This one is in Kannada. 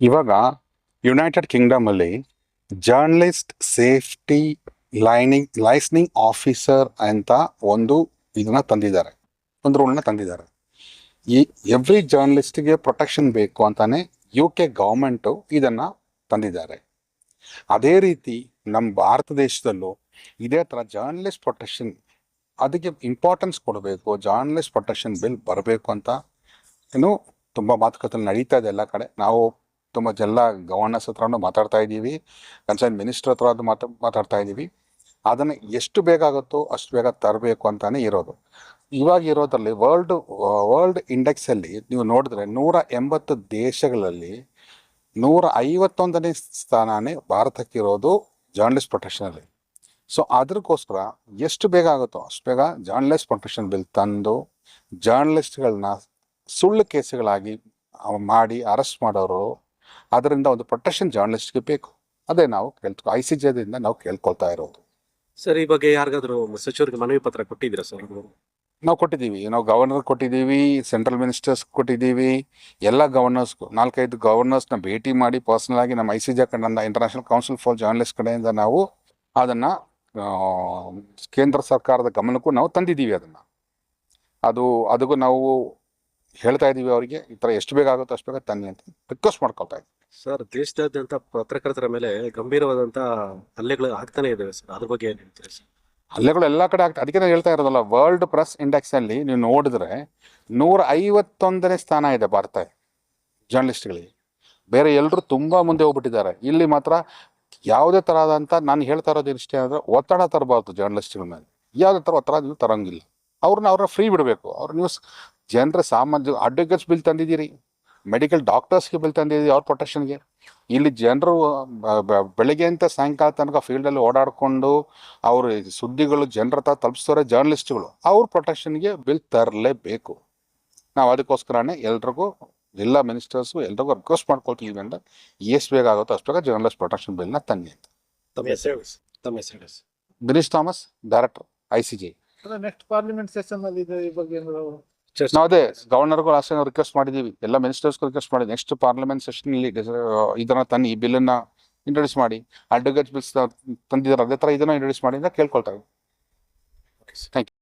ಇವಾಗ ಯುನೈಟೆಡ್ ಕಿಂಗ್ಡಮ್ ಅಲ್ಲಿ journalist safety lining liaising officer ಅಂತ ಒಂದು ಇದನ್ನ ತಂದಿದ್ದಾರೆ. ಒಂದು ರೂಲ್ನ ತಂದಿದ್ದಾರೆ. ಈ ಎವ್ರಿ ಜರ್ನಲಿಸ್ಟ್ಗೆ ಪ್ರೊಟೆಕ್ಷನ್ ಬೇಕು ಅಂತಾನೆ ಯು ಕೆ ಗೌರ್ಮೆಂಟು ಇದನ್ನ ತಂದಿದ್ದಾರೆ. ಅದೇ ರೀತಿ ನಮ್ಮ ಭಾರತ ದೇಶದಲ್ಲೂ ಇದೇ ಥರ ಜರ್ನಲಿಸ್ಟ್ ಪ್ರೊಟೆಕ್ಷನ್ ಅದಕ್ಕೆ ಇಂಪಾರ್ಟೆನ್ಸ್ ಕೊಡಬೇಕು ಜರ್ನಲಿಸ್ಟ್ ಪ್ರೊಟೆಕ್ಷನ್ ಬಿಲ್ ಬರಬೇಕು ಅಂತ. ಏನು ತುಂಬ ಮಾತುಕತೆ ನಡೀತಾ ಇದೆ ಎಲ್ಲ ಕಡೆ. ನಾವು ತುಂಬ ಎಲ್ಲ ಗವರ್ನರ್ಸ್ ಹತ್ರನೂ ಮಾತಾಡ್ತಾ ಇದ್ದೀವಿ. ಕನ್ಸರ್ನ್ ಮಿನಿಸ್ಟರ್ ಹತ್ರ ಅದು ಮಾತಾ, ಮಾತಾಡ್ತಾ ಇದ್ದೀವಿ. ಅದನ್ನು ಎಷ್ಟು ಬೇಗ ಆಗುತ್ತೋ ಅಷ್ಟು ಬೇಗ ತರಬೇಕು ಅಂತಾನೆ ಇರೋದು. ಇವಾಗ ಇರೋದ್ರಲ್ಲಿ ವರ್ಲ್ಡ್ ವರ್ಲ್ಡ್ ಇಂಡೆಕ್ಸಲ್ಲಿ ನೀವು ನೋಡಿದ್ರೆ ನೂರ ಎಂಬತ್ತು ದೇಶಗಳಲ್ಲಿ ನೂರ ಐವತ್ತೊಂದನೇ ಸ್ಥಾನನೇ ಭಾರತಕ್ಕಿರೋದು ಜರ್ನಲಿಸ್ಟ್ ಪ್ರೊಟೆಕ್ಷನಲ್ಲಿ ಸೊ ಅದಕ್ಕೋಸ್ಕರ ಎಷ್ಟು ಬೇಗ ಆಗುತ್ತೋ ಅಷ್ಟು ಬೇಗ ಜರ್ನಲಿಸ್ಟ್ ಪ್ರೊಟೆಕ್ಷನ್ ಬಿಲ್ ತಂದು ಜರ್ನಲಿಸ್ಟ್ಗಳನ್ನ ಸುಳ್ಳು ಕೇಸುಗಳಾಗಿ ಮಾಡಿ ಅರೆಸ್ಟ್ ಮಾಡೋರು ಅದರಿಂದ ಒಂದು ಪ್ರೊಟೆಕ್ಷನ್ ಜರ್ನಲಿಸ್ಟ್ಗೆ ಬೇಕು. ಅದೇ ನಾವು ಕೇಳ್ಕೊ ಐ ಸಿ ಜಿದಿಂದ ನಾವು ಕೇಳ್ಕೊಳ್ತಾ ಇರೋದು. ಸರ್ ಈ ಬಗ್ಗೆ ಯಾರಿಗಾದ್ರೂ ಸಚಿವರಿಗೆ ಮನವಿ ಪತ್ರ ಕೊಟ್ಟಿದ್ದೀರಾ ಸರ್ ನಾವು ಕೊಟ್ಟಿದ್ದೀವಿ. ನಾವು ಗವರ್ನರ್ ಕೊಟ್ಟಿದ್ದೀವಿ ಸೆಂಟ್ರಲ್ ಮಿನಿಸ್ಟರ್ಸ್ ಕೊಟ್ಟಿದ್ದೀವಿ ಎಲ್ಲ ಗವರ್ನರ್ಸ್ ನಾಲ್ಕೈದು ಗವರ್ನರ್ಸ್ನ ಭೇಟಿ ಮಾಡಿ ಪರ್ಸನಲ್ ಆಗಿ ನಮ್ಮ ಐ ಸಿ ಜಿ ಕಂಡ ಇಂಟರ್ನ್ಯಾಷನಲ್ ಕೌನ್ಸಿಲ್ ಫಾರ್ ಜರ್ನಲಿಸ್ಟ್ ಕಡೆಯಿಂದ ನಾವು ಅದನ್ನು ಕೇಂದ್ರ ಸರ್ಕಾರದ ಗಮನಕ್ಕೂ ನಾವು ತಂದಿದ್ದೀವಿ ಅದನ್ನು. ಅದು ಅದಕ್ಕೂ ನಾವು ಹೇಳ್ತಾ ಇದ್ದೀವಿ ಅವರಿಗೆ ಈ ಥರ ಎಷ್ಟು ಬೇಗ ಆಗುತ್ತೋ ಅಷ್ಟು ಬೇಗ ತನ್ನಿ ಅಂತ ರಿಕ್ವೆಸ್ಟ್ ಮಾಡ್ಕೊಳ್ತಾ ಇದ್ದೀವಿ ಸರ್ ದೇಶದಾದ್ಯಂತ ಪತ್ರಕರ್ತರ ಮೇಲೆ ಗಂಭೀರವಾದಂತ ಹಲ್ಲೆಗಳು ಆಗ್ತಾನೆ ಇದ್ದಾವೆ ಸರ್. ಅದ್ರ ಬಗ್ಗೆ ಏನು ಹೇಳ್ತೀರಿ ಸರ್? ಹಲ್ಲೆಗಳು ಎಲ್ಲ ಕಡೆ ಆಗ್ತದೆ ಅದಕ್ಕೆ ನಾನು ಹೇಳ್ತಾ ಇರೋದಲ್ಲ ವರ್ಲ್ಡ್ ಪ್ರೆಸ್ ಇಂಡೆಕ್ಸಲ್ಲಿ ನೀವು ನೋಡಿದ್ರೆ ನೂರ ಐವತ್ತೊಂದನೇ ಸ್ಥಾನ ಇದೆ ಭಾರತ ಜರ್ನಲಿಸ್ಟ್ಗಳಿಗೆ ಬೇರೆ ಎಲ್ಲರೂ ತುಂಬ ಮುಂದೆ ಹೋಗ್ಬಿಟ್ಟಿದ್ದಾರೆ. ಇಲ್ಲಿ ಮಾತ್ರ ಯಾವುದೇ ಥರದಂಥ ನಾನು ಹೇಳ್ತಾ ಇರೋದು ಇಷ್ಟೇ ಅಂದರೆ ಒತ್ತಡ ತರಬಾರ್ದು ಜರ್ನಲಿಸ್ಟ್ಗಳ ಮೇಲೆ. ಯಾವುದೇ ಥರ ಒತ್ತಡ ನೀವು ತರಂಗಿಲ್ಲ. ಅವ್ರನ್ನ ಅವ್ರನ್ನ ಫ್ರೀ ಬಿಡಬೇಕು. ಅವ್ರ ನ್ಯೂಸ್ ಜನರ ಸಾಮಾನ್ಯ ಅಡ್ವೊಕೇಟ್ಸ್ ಬಿಲ್ ತಂದಿದ್ದೀರಿ. ಮೆಡಿಕಲ್ ಡಾಕ್ಟರ್ಸ್ಗೆ ಬಿಲ್ ತಂದಿದ್ದೀರಿ ಅವ್ರ ಪ್ರೊಟೆಕ್ಷನ್ಗೆ ಇಲ್ಲಿ ಜನರು ಬೆಳಗ್ಗೆ ಅಂತ ಸಾಯಂಕಾಲ ತನಕ ಫೀಲ್ಡಲ್ಲಿ ಓಡಾಡಿಕೊಂಡು ಅವ್ರ ಸುದ್ದಿಗಳು ಜನರ ತ ತಲುಪಿಸೋರೆ ಜರ್ನಲಿಸ್ಟ್ಗಳು ಅವ್ರ ಪ್ರೊಟೆಕ್ಷನ್ಗೆ ಬಿಲ್ ತರಲೇಬೇಕು. ನಾವು ಅದಕ್ಕೋಸ್ಕರನೇ ಎಲ್ರಿಗೂ ಎಲ್ಲ ಮಿನಿಸ್ಟರ್ಸು ಎಲ್ರಿಗೂ ರಿಕ್ವೆಸ್ಟ್ ಮಾಡ್ಕೊಳ್ತೀವಿ ಅಂತ ಎಷ್ಟು ಬೇಗ ಆಗುತ್ತೋ ಅಷ್ಟು ಬೇಗ ಜರ್ನಲಿಸ್ಟ್ ಪ್ರೊಟೆಕ್ಷನ್ ಬಿಲ್ನ ತನ್ನಿ ಅಂತ. Girish. Dinesh Thomas director I C G next parliament session ಅಲ್ಲಿ ಇದೆ ಈ ಬಗ್ಗೆ ನಾವು ಅದೇ ಗವರ್ನರ್ಗಳು ಅಷ್ಟೇ ನಾವು ರಿಕ್ವೆಸ್ಟ್ ಮಾಡಿದ್ದೀವಿ ಎಲ್ಲ ಮಿನಿಸ್ಟರ್ಸ್ಗೂ ರಿಕ್ವೆಸ್ಟ್ ಮಾಡಿ ನೆಕ್ಸ್ಟ್ ಪಾರ್ಲಿಮೆಂಟ್ ಸೆಷನ್ ಅಲ್ಲಿ ಇದನ್ನ ತನ್ನಿ ಈ ಬಿಲ್ಲನ್ನ ಇಂಟ್ರೊಡ್ಯೂಸ್ ಮಾಡಿ. ಅಡ್ವೊಕೇಟ್ ಬಿಲ್ಸ್ ತಂದಿದ್ದಾರೆ. ಅದೇ ತರ ಇದನ್ನ ಇಂಟ್ರೊಡ್ಯೂಸ್ ಮಾಡಿ ಅಂತ ಕೇಳ್ಕೊಳ್ತಾರೆ. Thank you